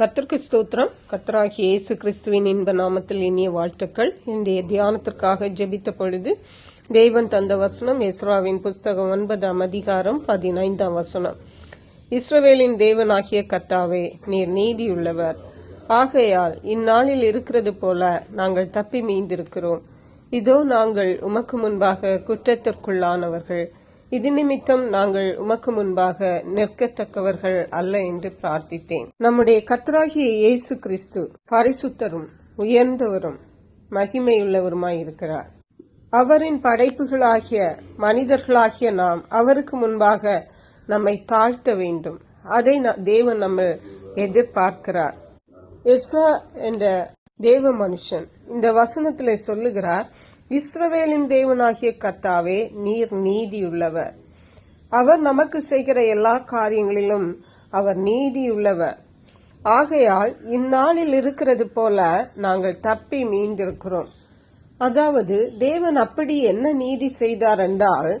கர்த்தருக்கு ஸ்தோத்திரம். கர்த்தராகிய இயேசு கிறிஸ்துவின் இன்ப நாமத்தில் இனிய வாழ்த்துக்கள். இன்றைய தியானத்திற்காக ஜெபித்த பொழுது தேவன் தந்த வசனம் இஸ்ராவின் புஸ்தகம் ஒன்பதாம் அதிகாரம் பதினைந்தாம் வசனம். இஸ்ரவேலின் தேவனாகிய கத்தாவே நீர் நீதியுள்ளவர். ஆகையால் இந்நாளில் இருக்கிறது போல நாங்கள் தப்பி மீந்திருக்கிறோம். இதோ நாங்கள் உமக்கு முன்பாக குற்றத்திற்குள்ளானவர்கள். இது நிமித்தம் நாங்கள் உமக்கு முன்பாக நிற்கத்தக்கவர்கள் அல்ல என்று பிரார்த்தித்தேன். நம்முடைய கத்தராகிய இயேசு கிறிஸ்து பரிசுத்தரும் உயர்ந்தவரும் மகிமையுள்ளவருமாயிருக்கிறார். அவரின் படைப்புகளாகிய மனிதர்களாகிய நாம் அவருக்கு முன்பாக நம்மை தாழ்த்த வேண்டும். அதை தேவன் நம்ம எதிர்பார்க்கிறார். எஸ்ரா என்ற தேவ மனுஷன் இந்த வசனத்தில் சொல்லுகிறார் இஸ்ரவேலின் தேவனாகிய கத்தாவே நீர் நீதியுள்ளவர். அவர் நமக்கு செய்கிற எல்லா காரியங்களிலும் அவர் நீதியுள்ளவர். ஆகையால் இந்நாளில் இருக்கிறது போல நாங்கள் தப்பி மீந்திருக்கிறோம். அதாவது தேவன் அப்படி என்ன நீதி செய்தார் என்றால்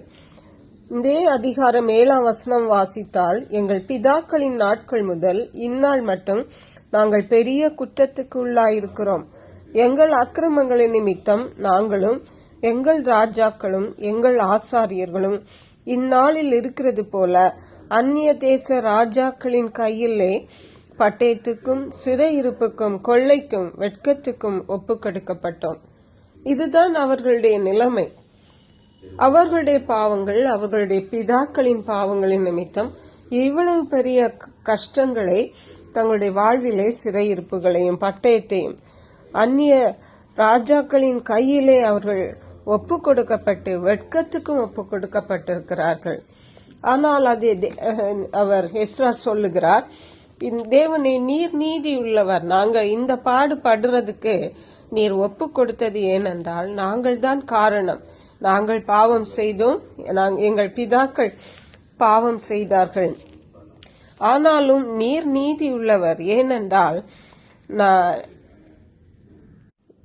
இதே அதிகாரம் ஏழாம் வசனம் வாசித்தால் எங்கள் பிதாக்களின் நாட்கள் முதல் இந்நாள் மட்டும் நாங்கள் பெரிய குற்றத்துக்கு உள்ளாயிருக்கிறோம். எங்கள் அக்கிரமங்களின் நிமித்தம் நாங்களும் எங்கள் ராஜாக்களும் எங்கள் ஆசாரியர்களும் இந்நாளில் இருக்கிறது போல அந்நிய தேச ராஜாக்களின் கையிலே பட்டயத்துக்கும் சிறையிருப்புக்கும் கொள்ளைக்கும் வெட்கத்துக்கும் ஒப்புக்கொடுக்கப்பட்டோம் இதுதான் அவர்களுடைய நிலைமை. அவர்களுடைய பாவங்கள் அவர்களுடைய பிதாக்களின் பாவங்களின் நிமித்தம் இவ்வளவு பெரிய க- கஷ்டங்களை தங்களுடைய வாழ்விலே சிறையிருப்புகளையும் பட்டயத்தையும் அந்நிய ராஜாக்களின் கையிலே அவர்கள் ஒப்பு கொடுக்கப்பட்டு வெட்கத்துக்கும் ஒப்பு கொடுக்கப்பட்டிருக்கிறார்கள் ஆனால் அது அவர் எஸ்ரா சொல்லுகிறார் தேவனே நீர் நீதி உள்ளவர். நாங்கள் இந்த பாடு படுறதுக்கு நீர் ஒப்பு கொடுத்தது ஏனென்றால் நாங்கள் தான் காரணம். நாங்கள் பாவம் செய்தோம். எங்கள் பிதாக்கள் பாவம் செய்தார்கள். ஆனாலும் நீர் நீதி உள்ளவர். ஏனென்றால் நான்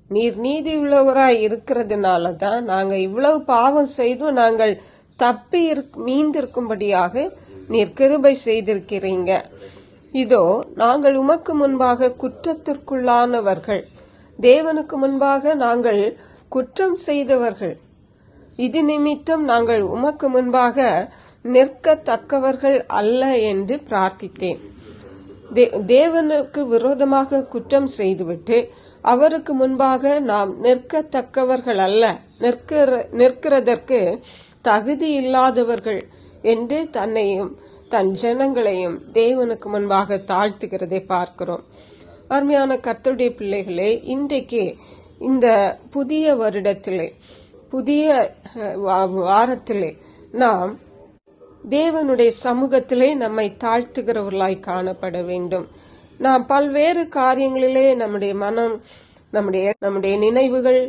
நீர் நீதி உள்ளவராய் இருக்கிறதுனால தான் நாங்கள் இவ்வளவு பாவம் செய்தும் நாங்கள் தப்பி இருக்- மீந்திருக்கும்படியாக நீர் கிருபை செய்திருக்கிறீங்க. இதோ நாங்கள் உமக்கு முன்பாக குற்றத்திற்குள்ளானவர்கள். தேவனுக்கு முன்பாக நாங்கள் குற்றம் செய்தவர்கள். இது நிமித்தம் நாங்கள் உமக்கு முன்பாக நிற்கத்தக்கவர்கள் அல்ல என்று பிரார்த்தித்தேன். தே- தேவனுக்கு விரோதமாக குற்றம் செய்துவிட்டு அவருக்கு முன்பாக நாம் நிற்கத்தக்கவர்கள் அல்ல நிற்கிற நிற்கிறதற்கு தகுதி இல்லாதவர்கள் என்று தன்னையும் தன் ஜனங்களையும் தேவனுக்கு முன்பாக தாழ்த்துகிறதை பார்க்கிறோம். அருமையான கர்த்தருடைய பிள்ளைகளே இன்றைக்கு இந்த புதிய வருடத்திலே புதிய வா- வாரத்திலே நாம் தேவனுடைய சமூகத்திலே நம்மை தாழ்த்துகிறவர்களாய் காணப்பட வேண்டும். நாம் பல்வேறு காரியங்களிலே நம்முடைய மனம் நம்முடைய நம்முடைய நினைவுகள்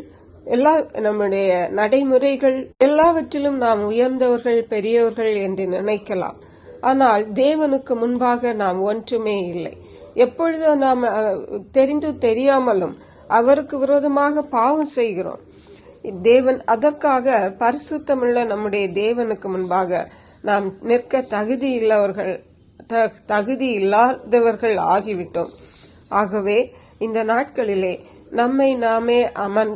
எல்லா நம்முடைய நடைமுறைகள் எல்லாவற்றிலும் நாம் உயர்ந்தவர்கள் பெரியவர்கள் என்று நினைக்கலாம். ஆனால் தேவனுக்கு முன்பாக நாம் ஒன்றுமே இல்லை. எப்பொழுதும் நாம் தெரிந்து தெரியாமலும் அவருக்கு விரோதமாக பாவம் செய்கிறோம். தேவன் அதற்காக பரிசுத்தமுள்ள நம்முடைய தேவனுக்கு முன்பாக நாம் நிற்க தகுதி இல்லவர்கள் தகுதி இல்லாதவர்கள் ஆகிவிட்டோம். ஆகவே இந்த நாட்களிலே நம்மை நாமே அமர்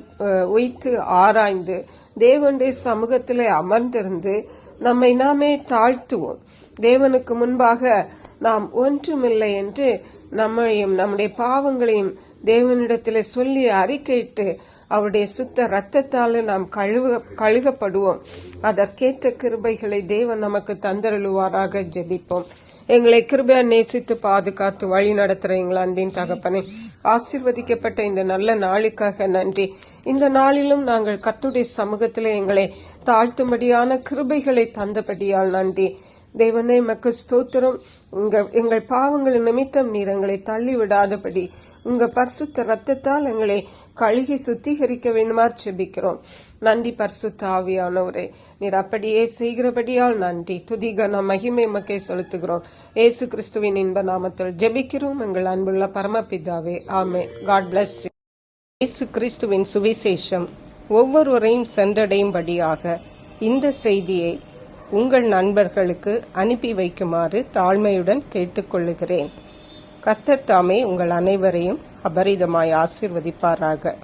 உய்த்து ஆராய்ந்து தேவனுடைய சமூகத்திலே அமர்ந்திருந்து நம்மை நாமே தாழ்த்துவோம். தேவனுக்கு முன்பாக நாம் ஒன்றுமில்லை என்று நம்மையும் நம்முடைய பாவங்களையும் தேவனிடத்திலே சொல்லி அறிக்கையிட்டு அவருடைய சுத்த ரத்தத்தால் நாம் கழுவ கழுகப்படுவோம். அதற்கேற்ற கிருபைகளை தேவன் நமக்கு தந்தருளுவாராக ஜெபிப்போம். எங்களை கிருபையா நேசித்து பாதுகாத்து வழி நடத்துற எங்கள் அன்பின் தகப்பனே. ஆசீர்வதிக்கப்பட்ட இந்த நல்ல நாளுக்காக நன்றி. இந்த நாளிலும் நாங்கள் கத்துடைய சமூகத்திலே எங்களை தாழ்த்தும்படியான கிருபைகளை தந்தபடியால் நன்றி. தேவனே மக்கு ஸ்தோத்திரம். உங்கள் எங்கள் பாவங்களின் நிமித்தம் நீர் எங்களை தள்ளி விடாதபடி உங்க பரிசுத்த ரத்தத்தால் எங்களை கழுகி சுத்திகரிக்க வேண்டுமாறு செபிக்கிறோம். நன்றி பரிசுத்த ஆவியானவரே. நீர் அப்படியே செய்கிறபடியால் நன்றி. துதிகன மகிமை மக்கை செலுத்துகிறோம். ஏசு கிறிஸ்துவின் இன்ப நாமத்தில் ஜெபிக்கிறோம். எங்கள் அன்புள்ள பரமபிதாவே ஆமே காட் பிளஸ் இயேசு கிறிஸ்துவின் சுவிசேஷம் ஒவ்வொருவரையும் சென்றடையும்படியாக இந்த செய்தியை உங்கள் நண்பர்களுக்கு அனுப்பி வைக்குமாறு தாழ்மையுடன் கேட்டுக்கொள்ளுகிறேன். கர்த்தர் தாமே உங்கள் அனைவரையும் அபரிதமாய் ஆசீர்வதிப்பாராக.